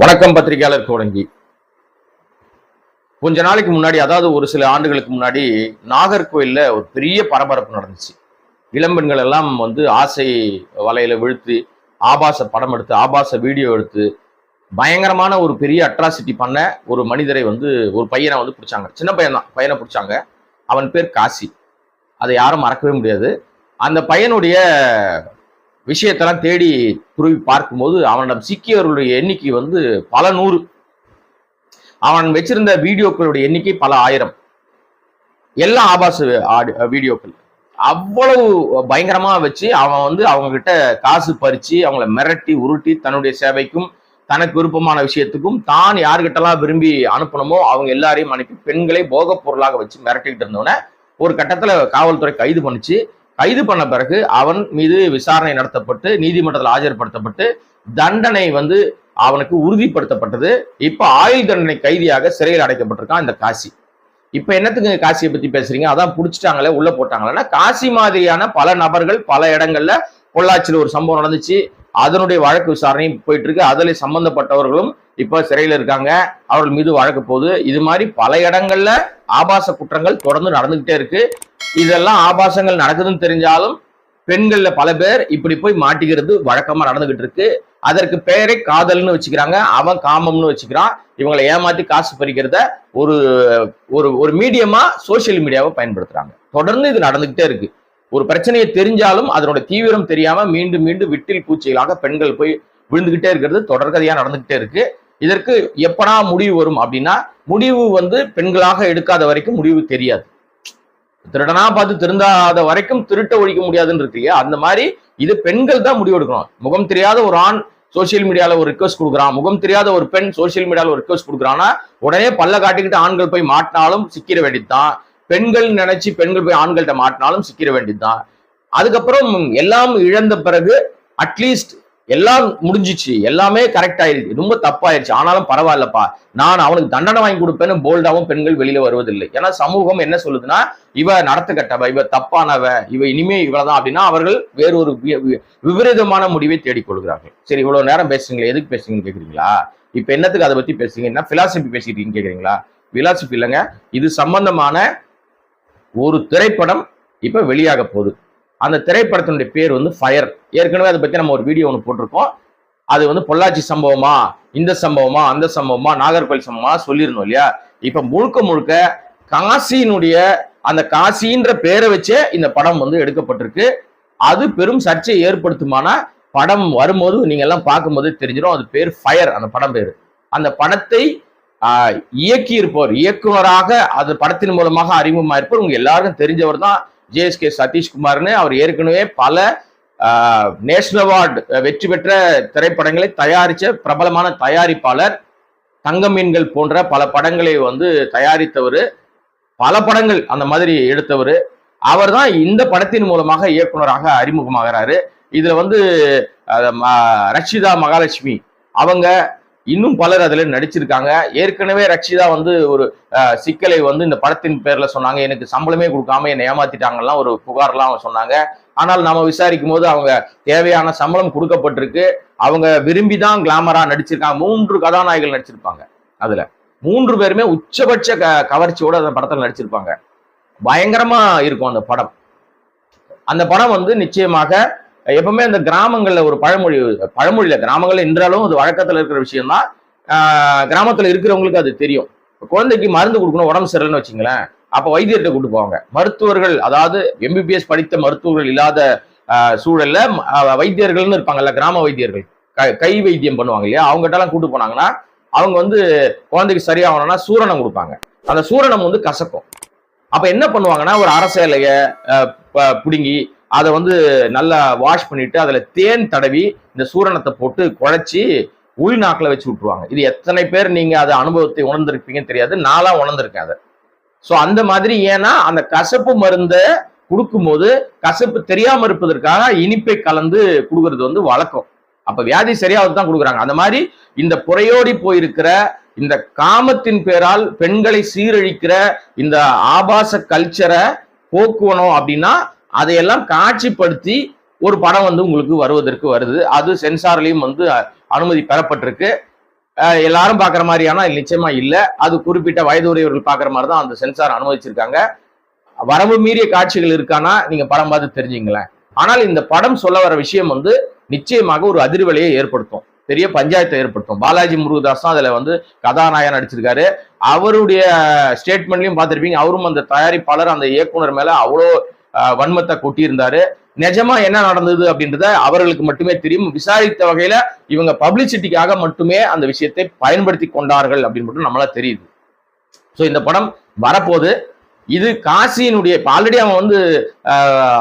வணக்கம் பத்திரிகையாளர் கோடங்கி. கொஞ்ச நாளைக்கு முன்னாடி அதாவது ஒரு சில ஆண்டுகளுக்கு முன்னாடி நாகர்கோயில்ல ஒரு பெரிய பரபரப்பு நடந்துச்சு. இளம்பெண்கள் எல்லாம் வந்து ஆசை வலையில விழுத்து ஆபாச படம் எடுத்து ஆபாச வீடியோ எடுத்து பயங்கரமான ஒரு பெரிய அட்ராசிட்டி பண்ண ஒரு மனிதரை வந்து ஒரு பையனை வந்து பிடிச்சாங்க. சின்ன பையன் தான் பையனை பிடிச்சாங்க. அவன் பேர் காசி. அதை யாரும் மறக்கவே முடியாது. அந்த பையனுடைய விஷயத்தெல்லாம் தேடி துருவி பார்க்கும்போது அவனிடம் சிக்கியவர்களுடைய எண்ணிக்கை வந்து பல நூறு. அவன் வச்சிருந்த வீடியோக்களுடைய எண்ணிக்கை பல ஆயிரம். எல்லாம் ஆபாச வீடியோக்கள். அவ்வளவு பயங்கரமா வச்சு அவன் வந்து அவங்க கிட்ட காசு பறிச்சு அவங்கள மிரட்டி உருட்டி தன்னுடைய சேவைக்கும் தனக்கு விருப்பமான விஷயத்துக்கும் தான் யாருக்கிட்டலாம் விரும்பி அனுப்பணுமோ அவங்க எல்லாரையும் அனுப்பி பெண்களை போகப் பொருளாக வச்சு மிரட்டிக்கிட்டு இருந்தவன ஒரு கட்டத்துல காவல்துறை கைது பண்ணுச்சு. கைது பண்ண பிறகு அவன் மீது விசாரணை நடத்தப்பட்டு நீதிமன்றத்தில் ஆஜர்படுத்தப்பட்டு தண்டனை வந்து அவனுக்கு உறுதிப்படுத்தப்பட்டது. இப்ப ஆயுள் தண்டனை கைதியாக சிறையில் அடைக்கப்பட்டிருக்கான் இந்த காசி. இப்ப என்னத்துக்கு காசியை பத்தி பேசுறீங்க? அதான் புடிச்சிட்டாங்களே உள்ள போட்டாங்களேன்னா காசி மாதிரியான பல நபர்கள் பல இடங்கள்ல பொள்ளாச்சியில் ஒரு சம்பவம் நடந்துச்சு. அதனுடைய வழக்கு விசாரணை போயிட்டு இருக்கு அதில் சம்பந்தப்பட்டவர்களும் இப்ப சிறையில் இருக்காங்க. அவர்கள் மீது வழக்கு போகுது. இது மாதிரி பல இடங்கள்ல ஆபாச குற்றங்கள் தொடர்ந்து நடந்துகிட்டே இருக்கு. இதெல்லாம் ஆபாசங்கள் நடக்குதுன்னு தெரிஞ்சாலும் பெண்கள்ல பல பேர் இப்படி போய் மாட்டிக்கிறது வழக்கமா நடந்துகிட்டு இருக்கு. அதற்கு பெயரை காதல்னு வச்சுக்கிறாங்க. அவன் காமம்னு வச்சுக்கிறான். இவங்களை ஏமாத்தி காசு பறிக்கிறத ஒரு ஒரு ஒரு மீடியமா சோசியல் மீடியாவை பயன்படுத்துறாங்க. தொடர்ந்து இது நடந்துகிட்டே இருக்கு. ஒரு பிரச்சனையை தெரிஞ்சாலும் அதனோட தீவிரம் தெரியாம மீண்டும் மீண்டும் விட்டில் பூச்சிகளாக பெண்கள் போய் விழுந்துகிட்டே இருக்கிறது. தொடர்கதையா நடந்துகிட்டே இருக்கு. இதற்கு எப்படா முடிவு வரும் அப்படின்னா முடிவு வந்து பெண்களாக எடுக்காத வரைக்கும் முடிவு தெரியாது. திருடனா பார்த்து திருந்தாத வரைக்கும் திருட்ட ஒழிக்க முடியாதுன்னு இருக்கு அந்த மாதிரி இது பெண்கள் தான் முடிவு எடுக்கணும். முகம் தெரியாத ஒரு ஆண் சோசியல் மீடியால ஒரு ரிக்வஸ்ட் கொடுக்குறான். முகம் தெரியாத ஒரு பெண் சோசியல் மீடியால ஒரு ரிக்வஸ்ட் கொடுக்குறான்னா உடனே பல்ல காட்டிக்கிட்டு ஆண்கள் போய் மாட்டினாலும் சிக்கிற வேண்டியதுதான். பெண்கள் நினைச்சு பெண்கள் போய் ஆண்கள்கிட்ட மாட்டினாலும் சிக்கிற வேண்டியதுதான். அதுக்கப்புறம் எல்லாம் இழந்த பிறகு அட்லீஸ்ட் எல்லாம் முடிஞ்சிச்சு. எல்லாமே கரெக்ட் ஆயிருச்சு ரொம்ப தப்பாயிருச்சு ஆனாலும் பரவாயில்லப்பா. நான் அவனுக்கு தண்டனை வாங்கி கொடுப்பேன்னு போல்டாவும் பெண்கள் வெளியில வருவதில்லை. ஏன்னா சமூகம் என்ன சொல்லுதுன்னா இவ நடத்தக்கட்டவ இவ தப்பானவ இவ இனிமே இவ்வளவுதான் அப்படின்னா அவர்கள் வேறொரு வி- வி- விபரீதமான முடிவை தேடிக்கொள்கிறார்கள் சரி இவ்வளவு நேரம் பேசுறீங்களா எதுக்கு பேசுறீங்கன்னு கேக்குறீங்களா? இப்ப என்னத்துக்கு அதை பத்தி பேசுறீங்கன்னா பிலாசபி பேசிக்கிட்டீங்கன்னு கேக்குறீங்களா? பிலாசபி இல்லைங்க. இது சம்பந்தமான ஒரு திரைப்படம் இப்ப வெளியாக போகுது. அந்த திரைப்படத்தினுடைய பேர் வந்து ஃபயர் ஏற்கனவே அதை பத்தி நம்ம ஒரு வீடியோ ஒன்று போட்டிருக்கோம். அது வந்து பொள்ளாச்சி சம்பவமா இந்த சம்பவமா அந்த சம்பவமா நாகர்கோவில் சம்பவமா சொல்லியிருந்தோம் இல்லையா? இப்ப முழுக்க முழுக்க காசியினுடைய அந்த காசின்ற பேரை வச்சே இந்த படம் வந்து எடுக்கப்பட்டிருக்கு. அது பெரும் சர்ச்சையை ஏற்படுத்துமான படம் வரும்போது நீங்க எல்லாம் பார்க்கும்போது தெரிஞ்சிடும். அது பேர் ஃபயர் அந்த படம் பேர். அந்த படத்தை இயக்கி இருப்பவர் இயக்குனராக அது படத்தின் மூலமாக அறிமுகமாக இருப்பவர் உங்க எல்லாருக்கும் தெரிஞ்சவர் தான் ஜேஎஸ்கே சதீஷ்குமார்னு அவர் ஏற்கனவே பல நேஷனல் அவார்டு வெற்றி பெற்ற திரைப்படங்களை தயாரித்த பிரபலமான தயாரிப்பாளர் தங்க மீன்கள் போன்ற பல படங்களை வந்து தயாரித்தவர். பல படங்கள் அந்த மாதிரி எடுத்தவர். அவர் தான் இந்த படத்தின் மூலமாக இயக்குனராக அறிமுகமாகிறாரு. இதுல வந்து அஹ், ரட்சிதா மகாலட்சுமி. அவங்க இன்னும் பலர் அதுல நடிச்சிருக்காங்க. ஏற்கனவே ரட்சிதா வந்து ஒரு சிக்கலை வந்து இந்த படத்தின் பேர்ல சொன்னாங்க. எனக்கு சம்பளமே கொடுக்காம என்னை ஏமாத்திட்டாங்கலாம் ஒரு புகார்லாம் அவங்க சொன்னாங்க. ஆனால் நாம விசாரிக்கும் போது அவங்க தேவையான சம்பளம் கொடுக்கப்பட்டிருக்கு. அவங்க விரும்பி தான் கிளாமரா நடிச்சிருக்காங்க. மூன்று கதாநாயகிகள் நடிச்சிருப்பாங்க அதுல. மூன்று பேருமே உச்சபட்ச க கவர்ச்சியோட அந்த படத்தில் நடிச்சிருப்பாங்க. பயங்கரமா இருக்கும் அந்த படம். அந்த படம் வந்து நிச்சயமாக எப்பவுமே அந்த கிராமங்கள்ல ஒரு பழமொழி பழமொழியில கிராமங்கள்ல என்றாலும் அது வழக்கத்துல இருக்கிற விஷயம்தான். ஆஹ் கிராமத்துல இருக்கிறவங்களுக்கு அது தெரியும். குழந்தைக்கு மருந்து கொடுக்கணும் உடம்பு சரியில்லைன்னு வச்சுங்களேன் அப்ப வைத்தியர்கிட்ட கூட்டு போவாங்க. மருத்துவர்கள் அதாவது எம்பிபிஎஸ் படித்த மருத்துவர்கள் இல்லாத சூழல்ல வைத்தியர்கள்னு இருப்பாங்கல்ல கிராம வைத்தியர்கள். க- கை வைத்தியம் பண்ணுவாங்க இல்லையா? அவங்ககிட்டலாம் கூட்டு போனாங்கன்னா அவங்க வந்து குழந்தைக்கு சரியாகணும்னா சூரணம் கொடுப்பாங்க. அந்த சூரணம் வந்து கசக்கும். அப்ப என்ன பண்ணுவாங்கன்னா ஒரு அரசேலைய பிடுங்கி அதை வந்து நல்லா வாஷ் பண்ணிட்டு அதில் தேன் தடவி இந்த சூரணத்தை போட்டு குழைச்சி உள்நாக்கில் வச்சு விட்டுருவாங்க. இது எத்தனை பேர் நீங்கள் அதை அனுபவத்தை உணர்ந்திருப்பீங்கன்னு தெரியாது. நான்லாம் உணர்ந்திருக்கேன் அதை. ஸோ அந்த மாதிரி ஏன்னா அந்த கசப்பு மருந்தை கொடுக்கும்போது கசப்பு தெரியாமல் இருப்பதற்காக இனிப்பை கலந்து கொடுக்கறது வந்து வழக்கம். அப்போ வியாதி சரியாவது தான் கொடுக்குறாங்க. அந்த மாதிரி இந்த புறையோடி போயிருக்கிற இந்த காமத்தின் பேரால் பெண்களை சீரழிக்கிற இந்த ஆபாச கல்ச்சரை போக்குவணும் அப்படின்னா அதையெல்லாம் காட்சிப்படுத்தி ஒரு படம் வந்து உங்களுக்கு வருவதற்கு வருது. அது சென்சார்லையும் வந்து அனுமதி பெறப்பட்டிருக்கு. எல்லாரும் பார்க்குற மாதிரியானா? நிச்சயமா இல்லை. அது குறிப்பிட்ட வயதுடையவர்கள் பார்க்குற மாதிரி தான் அந்த சென்சார் அனுமதிச்சிருக்காங்க. வரம்பு மீறிய காட்சிகள் இருக்கானா? நீங்க படம் பார்த்து தெரிஞ்சுங்களேன். ஆனால் இந்த படம் சொல்ல வர விஷயம் வந்து நிச்சயமாக ஒரு அதிர்வலையை ஏற்படுத்தும். பெரிய பஞ்சாயத்தை ஏற்படுத்தும். பாலாஜி முருகதாஸ் தான் அதில் வந்து கதாநாயகன் நடிச்சிருக்காரு. அவருடைய ஸ்டேட்மெண்ட்லையும் பார்த்துருப்பீங்க. அவரும் அந்த தயாரிப்பாளர் அந்த இயக்குனர் மேலே அவ்வளோ வன்மத்தை கொட்டியிருந்தாரு. நிஜமா என்ன நடந்தது அப்படின்றத அவர்களுக்கு மட்டுமே தெரியும். விசாரித்த வகையில இவங்க பப்ளிசிட்டிக்காக மட்டுமே அந்த விஷயத்தை பயன்படுத்தி கொண்டார்கள் அப்படின்னு மட்டும் நம்மளா தெரியுது. ஸோ இந்த படம் வரப்போது இது காசியினுடைய இப்போ ஆல்ரெடி அவன் வந்து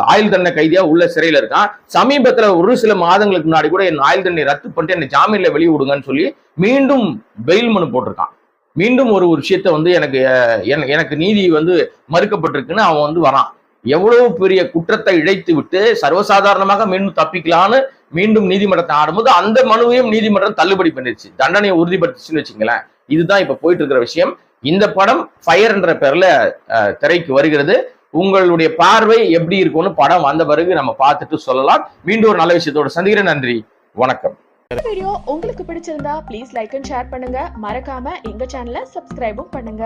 ஆயுள் தண்டனை கைதியா உள்ள சிறையில இருக்கான். சமீபத்துல ஒரு சில மாதங்களுக்கு முன்னாடி கூட என் ஆயுள் தண்டனை ரத்து பண்ணிட்டு என்னை ஜாமீன்ல வெளியே விடுங்கன்னு சொல்லி மீண்டும் பெயில் மனு போட்டிருக்கான். மீண்டும் ஒரு ஒரு விஷயத்த வந்து எனக்கு எனக்கு- எனக்கு நீதி வந்து மறுக்கப்பட்டிருக்குன்னு அவன் வந்து வரான். எவ்வளவு பெரிய குற்றத்தை இழைத்து விட்டு சர்வசாதாரணமாக மீண்டும் தப்பிக்கலான்னு மீண்டும் நீதிமன்றத்தை ஆடும்போது அந்த மனுவையும் நீதிமன்றம் தள்ளுபடி பண்ணிருச்சு தண்டனையை உறுதிப்படுத்துச்சுன்னு வச்சுங்களேன் இதுதான் இப்ப போயிட்டு இருக்கிற விஷயம். இந்த படம் ஃபயர் என்ற பேர்ல திரைக்கு வருகிறது. உங்களுடைய பார்வை எப்படி இருக்கும்னு படம் வந்த பிறகு நம்ம பார்த்துட்டு சொல்லலாம். மீண்டும் ஒரு நல்ல விஷயத்தோட சந்திக்கிறேன். நன்றி. வணக்கம். வீடியோ உங்களுக்கு பிடிச்சிருந்தா ப்ளீஸ் லைக் அண்ட் ஷேர் பண்ணுங்க. மறக்காம எங்க சேனலை சப்ஸ்கிரைபும் பண்ணுங்க.